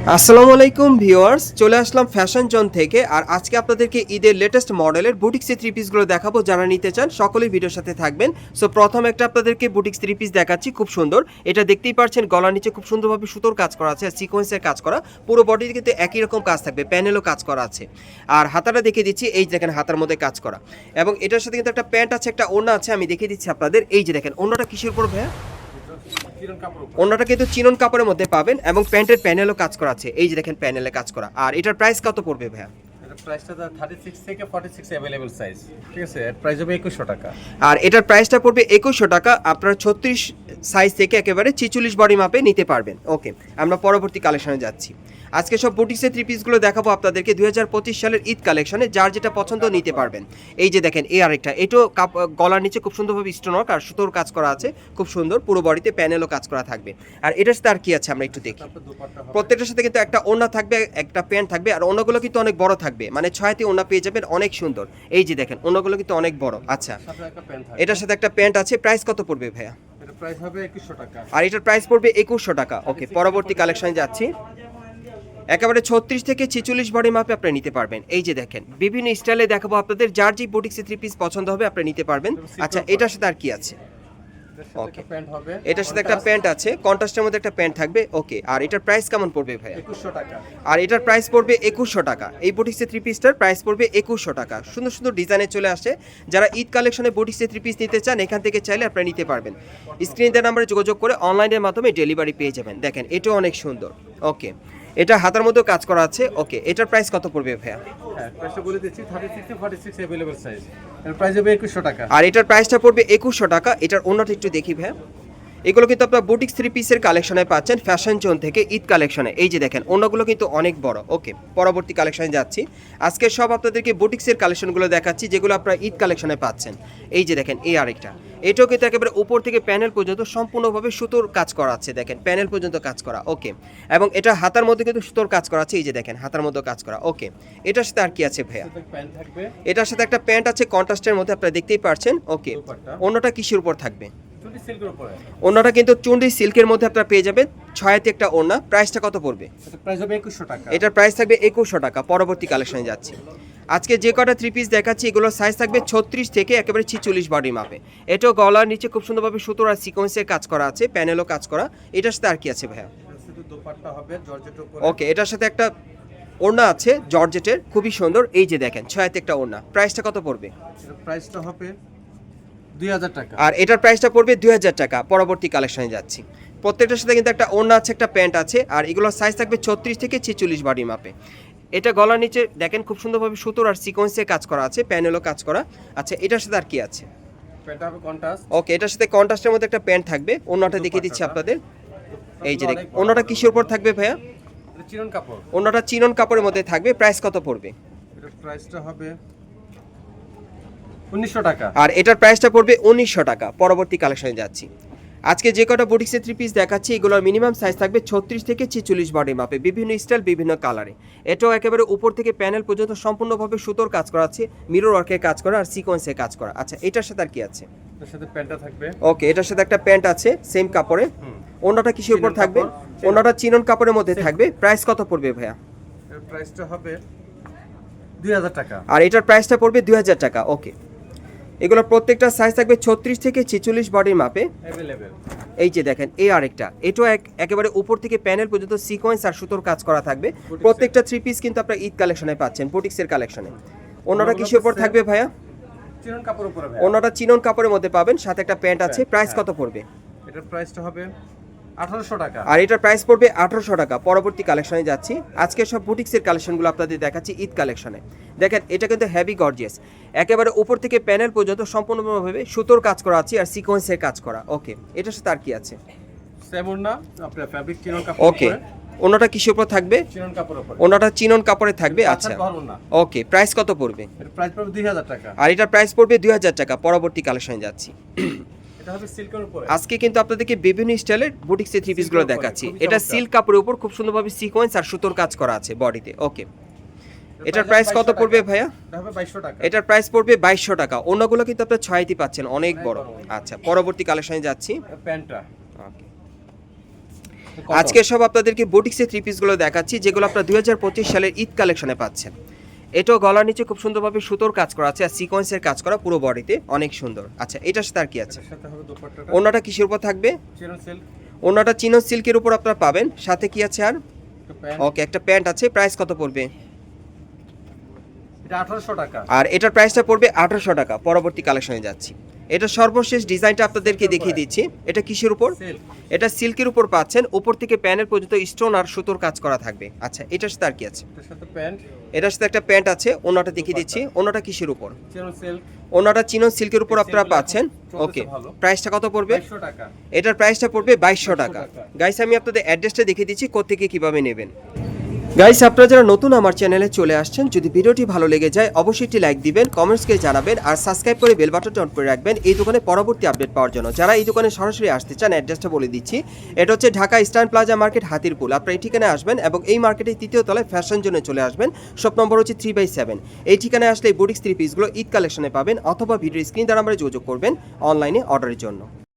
আসসালামু আলাইকুম ভিউয়ার্স, চলে আসলাম ফ্যাশন জোন থেকে আর আজকে আপনাদেরকে ঈদের লেটেস্ট মডেলের বুটিক্সের থ্রি পিসগুলো দেখাবো। যারা নিতে চান, সকলেই ভিডিওর সাথে থাকবেন। সো প্রথম একটা আপনাদেরকে বুটিক্স থ্রি পিস দেখাচ্ছি, খুব সুন্দর। এটা দেখতেই পাচ্ছেন, গলার নিচে খুব সুন্দরভাবে সুতোর কাজ করা আছে আর সিকোয়েন্সের কাজ করা। পুরো বডিতে কিন্তু একই রকম কাজ থাকবে প্যানেলও কাজ করা আছে। আর হাতাটা দেখে দিচ্ছি, এই যে দেখেন হাতার মধ্যে কাজ করা। এবং এটার সাথে কিন্তু একটা প্যান্ট আছে, একটা ওড়না আছে, আমি দেখিয়ে দিচ্ছি আপনাদের। এই যে দেখেন, ওড়নাটা কিসের উপর ভাইয়া? অন্যটা কিন্তু চিনন কাপড়ের মধ্যে পাবেন এবং প্যান্টের প্যানেলও কাজ করা আছে। এই যে দেখেন প্যানেলে কাজ করা। আর এটার প্রাইস কত পড়বে ভাইয়া? প্রাইসটা থার্টি সিক্স থেকে ফর্টি সিক্স অ্যাভেলেবল সাইজ ঠিক আছে? এর প্রাইস হবে একুশশো টাকা। আর এটার প্রাইসটা পড়বে একুশশো টাকা আপনার ছত্রিশ সাইজ থেকে একেবারে ছিচল্লিশ বডি মাপে নিতে পারবেন। ওকে আমরা পরবর্তী কালেকশনে যাচ্ছি। আজকে সব বুটিক্সের থ্রি পিসগুলো দেখাবো আপনাদেরকে। দুই হাজার পঁচিশ সালের ঈদ কালেকশনে যার যেটা পছন্দ নিতে পারবেন। এই যে দেখেন এই আরেকটা এটাও কাপ গলার নিচে খুব সুন্দরভাবে স্টোনক আর সুতোর কাজ করা আছে। খুব সুন্দর পুরো বডিতে প্যানেলও কাজ করা থাকবে। আর এটার সাথে আর কি আছে আমরা একটু দেখি। প্রত্যেকটার সাথে কিন্তু একটা ওড়না থাকবে একটা প্যান্ট থাকবে আর ওড়নাগুলো কিন্তু অনেক বড় থাকবে। মানে ছয়টি ওড়না পেয়ে যাবেন অনেক সুন্দর। এই যে দেখেন ওড়নাগুলো কিন্তু অনেক বড়। আচ্ছা এটার সাথে একটা প্যান্ট আছে প্রাইস কত পড়বে ভাইয়া? এটা প্রাইস হবে একুশশো টাকা। আর এটার প্রাইস পড়বে একুশশো টাকা। ওকে পরবর্তী কালেকশনে যাচ্ছি। একেবারে ছত্রিশ থেকে ছেচল্লিশ বডি মাপে আপনি নিতে পারবেন। এই যে দেখেন বিভিন্ন স্টাইলে দেখাবো আপনাদের। যার যে বুটিক্সে থ্রি পিস পছন্দ হবে আপনি নিতে পারবেন। আচ্ছা এটার সাথে আর কি আছে? হবে। এটার সাথে একটা প্যান্ট আছে কন্ট্রাস্টের মধ্যে একটা প্যান্ট থাকবে ওকে আর এটার প্রাইস কেমন পড়বে ভাইয়া? একুশশো টাকা। আর এটার প্রাইস পড়বে একুশশো টাকা। এই বুটিক্সের থ্রি পিসটার প্রাইস পড়বে একুশশো টাকা। সুন্দর সুন্দর ডিজাইনে চলে আসে। যারা ঈদ কালেকশনে বুটিক্সের থ্রি পিস নিতে চান এখান থেকে চাইলে আপনারা নিতে পারবেন। স্ক্রিন দেওয়ার নাম্বারে যোগাযোগ করে অনলাইনের মাধ্যমে ডেলিভারি পেয়ে যাবেন। দেখেন এটাও অনেক সুন্দর। ওকে এটা হাতার মধ্যেও কাজ করা আছে। ওকে এটার প্রাইস কত পড়বে ভাইয়া? হ্যাঁ আর এটার প্রাইসটা পড়বে একুশশো টাকা। এটার অন্যটা একটু দেখি ভাইয়া এগুলো কিন্তু আপনার বুটিক্স থ্রি পিসের কালেকশনে পাচ্ছেন ফ্যাশন জোন থেকে ঈদ কালেকশনে এই যে দেখেন, অন্যগুলো কিন্তু অনেক বড়। ওকে পরবর্তী কালেকশনে যাচ্ছি। আজকে সব আপনাদেরকে বুটিক্সের কালেকশনগুলো দেখাচ্ছি, যেগুলো আপনারা ঈদ কালেকশনে পাচ্ছেন। এই যে দেখেন, এই আরেকটা। এটাও কিন্তু একেবারে উপর থেকে প্যানেল পর্যন্ত সম্পূর্ণভাবে সুতোর কাজ করা আছে দেখেন। প্যানেল পর্যন্ত কাজ করা ওকে। এবং এটা হাতার মধ্যে কিন্তু সুতোর কাজ করা আছে এই যে দেখেন হাতার মধ্যে কাজ করা ওকে। এটার সাথে আর কি আছে ভাইয়া? এটার সাথে একটা প্যান্ট আছে কন্ট্রাস্টের মধ্যে আপনারা দেখতেই পারছেন ওকে। অন্যটা কিসের উপর থাকবে? ওনাটা কিন্তু চুন্ডি সিল্কের মধ্যে আপনারা পেয়ে যাবেন ছয়াতে একটা ওড়না প্রাইসটা কত পড়বে? এটা প্রাইস হবে একুশশো টাকা। এটার প্রাইস থাকবে একুশশো টাকা পরবর্তী কালেকশনে যাচ্ছি। আজকে যে কটা থ্রি পিস দেখাচ্ছি এগুলোর সাইজ থাকবে ছত্রিশ থেকে একেবারে ছিচল্লিশ বডি মাপে। এটাও গলার নিচে খুব সুন্দরভাবে সুতোর আর সিকোয়েন্সের কাজ করা আছে প্যানেলও কাজ করা। এটার সাথে আর কি আছে ভাইয়া? ওকে এটার সাথে একটা ওড়না আছে জর্জেটের খুবই সুন্দর। এই যে দেখেন ছয়াতে একটা ওড়না। প্রাইসটা কত পড়বে? প্রাইসটা হবে দুই হাজার টাকা। আর এটার প্রাইসটা পড়বে দুই হাজার টাকা। পরবর্তী কালেকশনে যাচ্ছি। প্রত্যেকটার সাথে কিন্তু একটা ওড়না আছে একটা প্যান্ট আছে আর এগুলোর সাইজ থাকবে ছত্রিশ থেকে ছেচল্লিশ বাড়ি মাপে। এটা গলার নিচে দেখেন খুব সুন্দরভাবে সুতোর আর সিকোয়েন্সে কাজ করা আছে প্যানেলও কাজ করা। আচ্ছা এটার সাথে আর কি আছে? ওকে এটার সাথে কন্ট্রাস্টের মধ্যে একটা প্যান্ট থাকবে। অন্যটা দেখিয়ে দিচ্ছি আপনাদের। এই যে দেখ অন্যটা কিসের উপর থাকবে ভাইয়া? চিরন কাপড়। অন্যটা চিনন কাপড়ের মধ্যে থাকবে। প্রাইস কত পড়বে? প্রাইসটা হবে উনিশশো টাকা। আর এটার প্রাইসটা পড়বে উনিশশো টাকা। পরবর্তী কালেকশনে যাচ্ছি। আজকে যে কটা বুটিক্সের থ্রি পিস দেখাচ্ছি এগুলোর মিনিমাম সাইজ থাকবে ছত্রিশ থেকে ছেচল্লিশ বডি মাপে বিভিন্ন স্টাইল বিভিন্ন কালারে এটাও একেবারে উপর থেকে প্যানেল পর্যন্ত সম্পূর্ণভাবে সুতোর কাজ করা আছে মিরর ওয়ার্কের কাজ করা আর সিকোয়েন্সের কাজ করা। আচ্ছা এটার সাথে আর কি আছে? সাথে প্যান্টটা থাকবে। ওকে এটার সাথে একটা প্যান্ট আছে সেম কাপড়ে। অন্যটা কিসের উপর থাকবে? অন্যটা চিনন কাপড়ের মধ্যে থাকবে। প্রাইস কত পড়বে ভাইয়া? প্রাইসটা হবে দুই হাজার টাকা। আর এটার প্রাইসটা পড়বে দুই হাজার টাকা ওকে এগুলো প্রত্যেকটা সাইজ থাকবে ছত্রিশ থেকে ছেচল্লিশ বডির মাপে এই যে দেখেন এই আরেকটা। এটাও এক একেবারে উপর থেকে প্যানেল পর্যন্ত সিকোয়েন্স আর সুতোর কাজ করা থাকবে। প্রত্যেকটা থ্রি পিস কিন্তু আপনার ঈদ কালেকশনে পাচ্ছেন বুটিক্সের কালেকশনে অন্যটা কিসের উপর থাকবে ভাইয়া? চিনন কাপড়ের উপরে ভাই অন্যটা চিনন কাপড়ের মধ্যে পাবেন সাথে একটা প্যান্ট আছে প্রাইস হ্যাঁ। কত পড়বে? এটার প্রাইসটা হবে আঠারোশো টাকা। আর এটার প্রাইস পড়বে আঠারোশো টাকা। পরবর্তী কালেকশনে যাচ্ছি। আজকে সব বুটিক্সের কালেকশনগুলো আপনাদের দেখাচ্ছি ঈদ কালেকশনে দেখেন এটা কিন্তু হেভি গর্জিয়াস একেবারে উপর থেকে প্যানেল পর্যন্ত সম্পূর্ণভাবে সুতোর কাজ করা আছে আর সিকোয়েন্সের কাজ করা। ওকে এটার সাথে আর কি আছে? সেমন না আপনার ফ্যাব্রিক চিরন কাপড় ওকে অন্যটা কিসের উপর থাকবে? উপরে। অন্যটা চিনন কাপড়ে থাকবে আচ্ছা ওকে প্রাইস কত পড়বে? প্রাইস পড়বে দুই হাজার টাকা। আর এটার প্রাইস পড়বে দুই হাজার টাকা। পরবর্তী কালেকশনে যাচ্ছি। এটা হবে সিল্কের উপরে। আজকে কিন্তু আপনাদেরকে বিভিন্ন স্টাইলের বুটিক্সের থ্রি এর উপরে, দেখাচ্ছি। এটা সিল্ক কাপড়ের উপর খুব সুন্দরভাবে সিকোয়েন্স আর সুতোর কাজ করা আছে বডিতে ওকে এটার প্রাইস কত পড়বে ভাইয়া? এটার প্রাইস পড়বে বাইশশো টাকা। অন্যগুলো কিন্তু আপনার ছয়টি পাচ্ছেন অনেক বড়। আচ্ছা পরবর্তী কালেকশনে যাচ্ছি। প্যান্টটা। Okay. আজকে সব আপনাদেরকে বুটিক্সের থ্রি পিসগুলো দেখাচ্ছি যেগুলো আপনার দুই হাজার পঁচিশ সালের ঈদ কালেকশনে পাচ্ছেন। এটাও গলার নিচে খুব সুন্দরভাবে সুতোর কাজ করা আছে আর সিকোয়েন্সের কাজ করা পুরো বডিতে অনেক সুন্দর। আচ্ছা এটার সাথে আর কি আছে? অন্যটা কিসের উপর থাকবে? ওনাটা চিনো সিল্কের উপর আপনারা পাবেন। সাথে কি আছে আর? ওকে একটা প্যান্ট আছে। প্রাইস কত পড়বে? আর এটার প্রাইসটা পড়বে আঠারোশো টাকা। পরবর্তী কালেকশনে যাচ্ছি। এটা সর্বশেষ ডিজাইনটা আপনাদেরকে দেখিয়ে দিচ্ছি। এটা কিসের উপর? এটা সিল্কের উপর পাচ্ছেন। উপর থেকে প্যানের পর্যন্ত স্টোন আর সুতোর কাজ করা থাকবে। আচ্ছা এটার সাথে আর কি আছে? এটার সাথে একটা প্যান্ট আছে। ওনাটা দেখিয়ে দিচ্ছি। ওনাটা কিসের উপর? ওনাটা চিনন সিল্কের উপর আপনারা পাচ্ছেন। ওকে প্রাইসটা কত পড়বে? এটার প্রাইসটা পড়বে বাইশশো টাকা। টাকা। গাইস আমি আপনাদের অ্যাড্রেসটা দেখিয়ে দিচ্ছি। কোথেকে কীভাবে নেবেন? গাইস আপনারা যারা নতুন আমার চ্যানেলে চলে আসছেন, যদি ভিডিওটি ভালো লেগে যায়, অবশ্যই একটি লাইক দিবেন কমেন্টসকে জানাবেন, আর সাবস্ক্রাইব করে বেল বাটনটা অন করে রাখবেন এই দোকানে পরবর্তী আপডেট পাওয়ার জন্য। যারা এই দোকানে সরাসরি আসতে চান অ্যাড্রেসটা বলে দিচ্ছি। এটা হচ্ছে Dhaka eastern plaza market Hatirpul. আপনারা এই ঠিকানায় আসবেন এবং এই মার্কেটের তৃতীয় তলায় ফ্যাশন জোনে চলে আসবেন। শপ নম্বর হচ্ছে থ্রি বাই সেভেন এই ঠিকানায় আসলে এই বুটিক্স থ্রি পিসগুলো ঈদ কালেকশনে পাবেন অথবা ভিডিও স্ক্রিন দ্বারা আমরা যোগাযোগ করবেন অনলাইনে অর্ডারের জন্য।